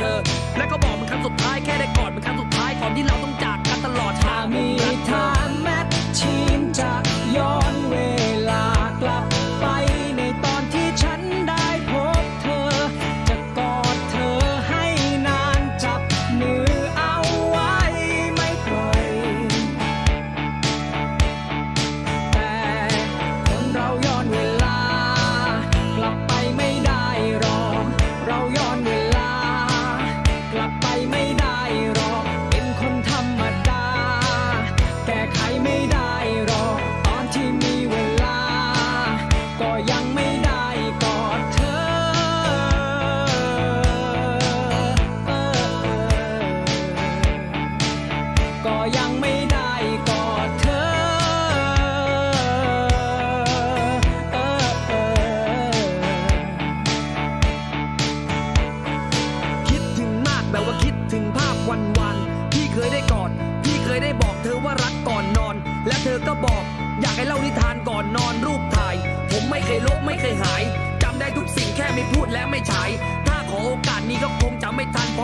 Like a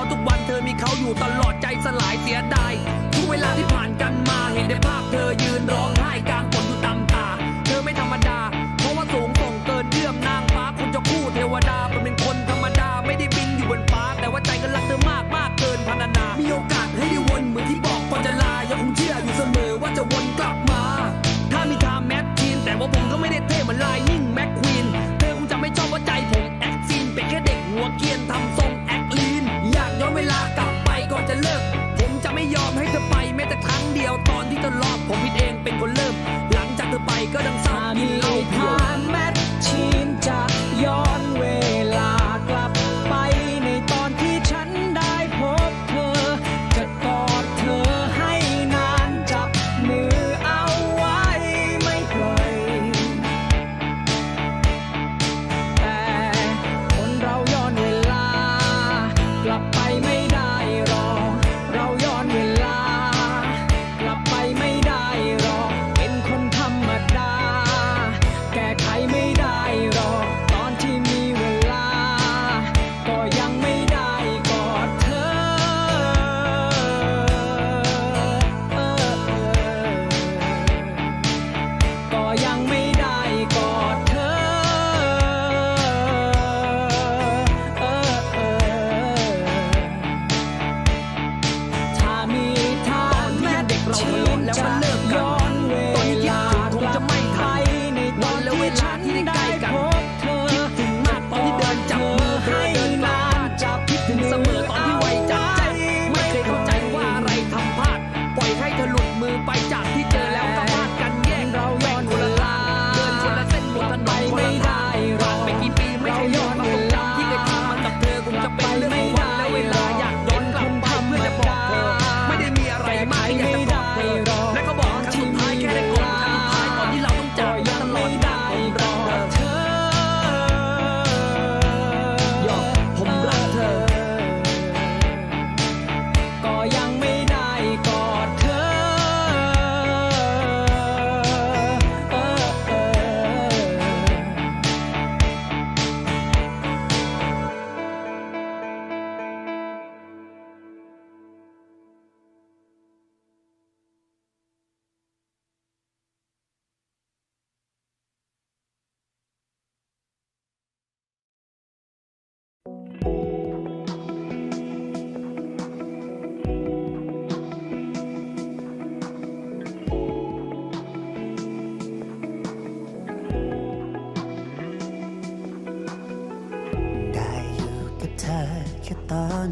รทุกวันเธอมีเขาอยู่ตลอดใจสลายเสียดายทุกเวลาที่ผ่านกันมาเห็นได้ภาพเธอยืนร้อง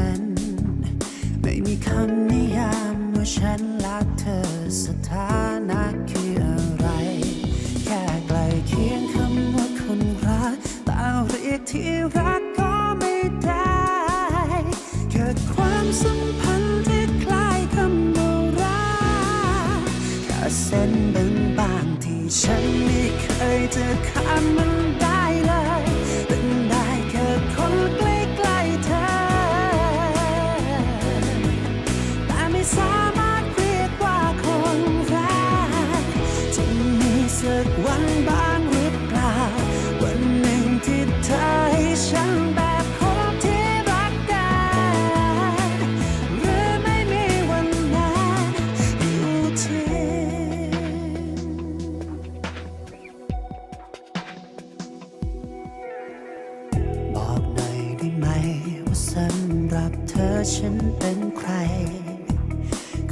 ้น คำนิยามว่าฉันรักเธอสถานะคืออะไร แค่ไกลเคียงคำว่าคนรักแต่เรียกที่รัก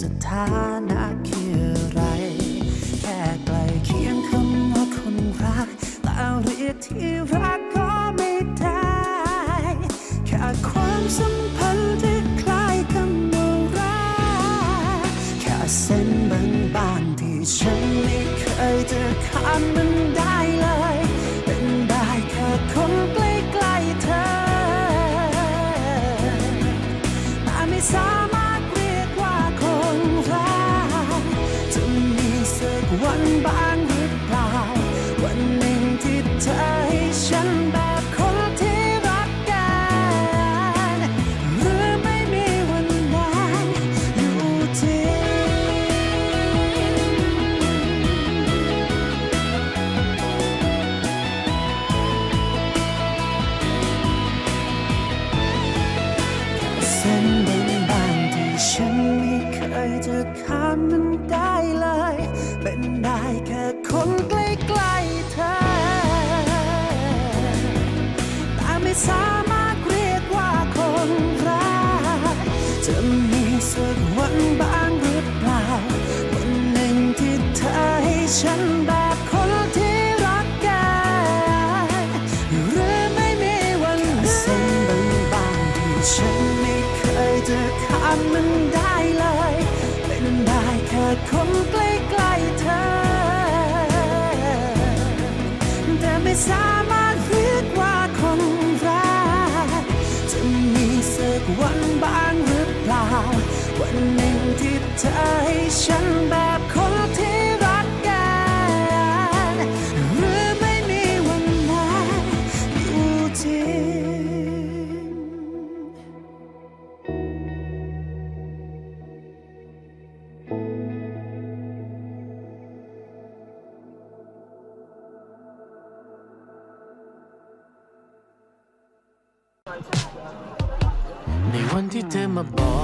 สถานะคืออะไร แค่ใกล้เคียงคำว่าคนรักแต่เรียกที่รัก จะมีสักวันบ้างหรือเปล่า วันหนึ่งที่เธอให้ฉันได้ วันหนึ่งที่เธอให้ฉันแบบคนที่รักกันหรือไม่มีวันนั้นอยู่จริงในวันที่เธอมาบอก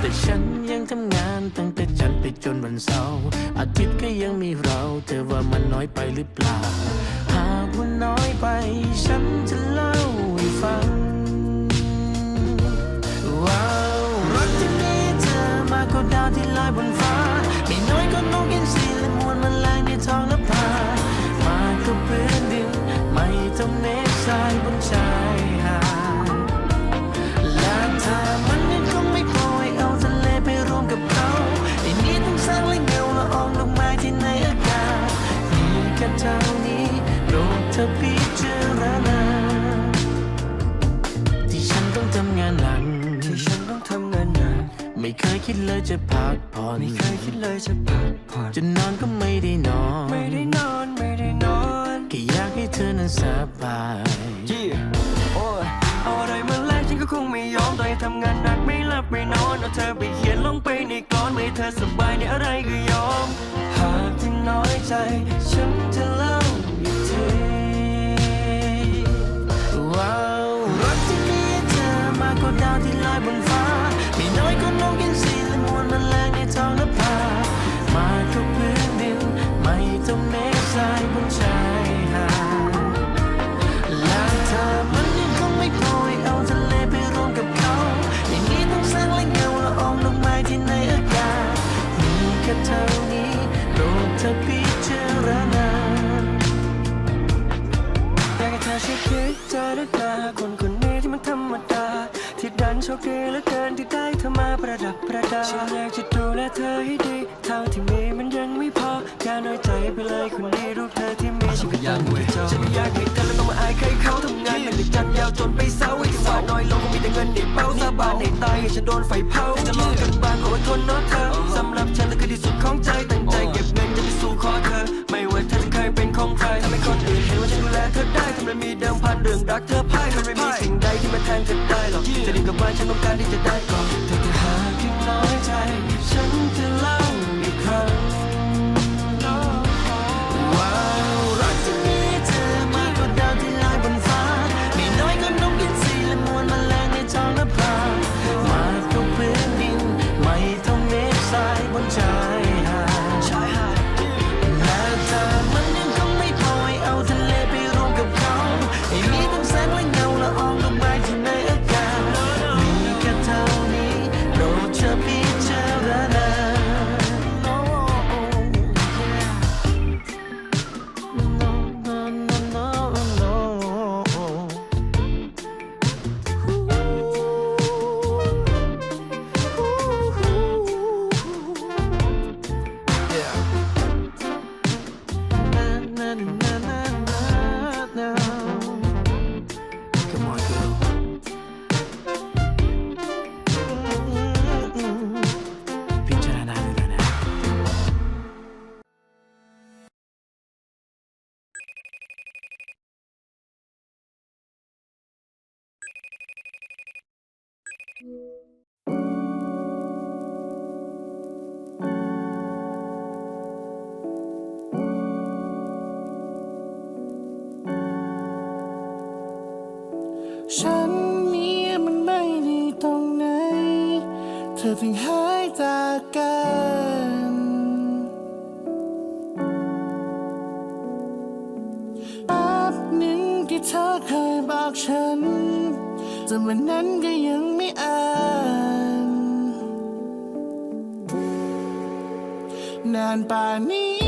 แต่ฉันยังทำงานตั้งแต่จันทร์ไปจนวันเสาร์อาทิตย์ก็ยังมีเราเธอว่ามันน้อยไปหรือเปล่า หากว่าน้อยไปฉันจะลา คิดเลยจะพักผ่อนไม่เคยคิดเลยจะพักผ่อนจะนอนก็ไม่ได้นอน ไม่ได้นอนไม่ได้นอนแค่อยากให้เธอนั้นสบายโอ้ยเอาอะไรมาแลกฉันก็คงไม่ยอมต่อให้ทำงานหนักไม่หลับไม่นอนเอาเธอไปเขียนลงไปในกลอนไม่ให้เธอสบายในอะไรก็ยอม หากที่น้อยใจ เธอให้ดีเท่าที่มีมันยังไม่พออย่าน้อยใจไปเลยคนนี้รูปเธอที่มีฉันก็ยังไม่จบฉันไม่อยากให้เธอแล้วต้องมาอายใครเขาทำงานเป็นเด็กจันยาวจนไปเศร้าให้ที่หวานน้อยลงคงมีแต่เงินในเป้าสาบานให้ตายให้ฉันโดนไฟเผาจะรอกันบางขออดทนเนาะเธอสำหรับฉันนั่นคือที่สุดของใจตั้งใจเก็บเงินจะไปสู่ขอเธอ ไม่ว่าเธอจะเคยเป็นของใครทำให้คนอื่นเห็นว่าฉันดูแลเธอได้ทำไมมีเดิมพันเรื่องรักเธอพ่ายมันไม่มีสิ่งใดที่มาแทนเธอได้หรอกจะดีกับว่าฉันต้องการที่จะได้ เธอถึงหายจากกันแอบหนึ่งที่เธอเคยบอกฉันจนวันนั้นก็ยังไม่อ่านนานป่านนี้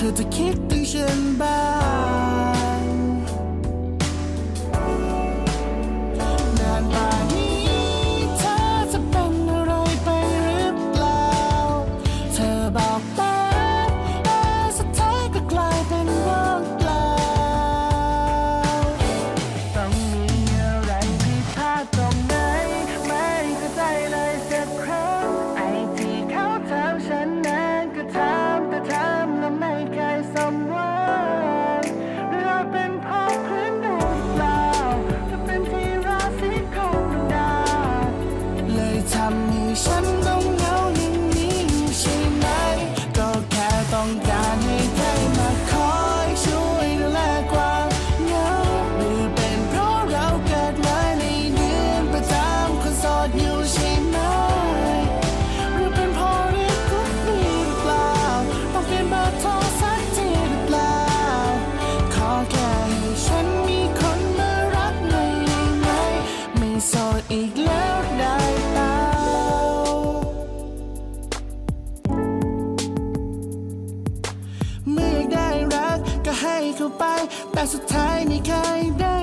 เธอจะคิดถึงฉันบ้าง ให้เขาไป แต่สุดท้ายไม่เคยได้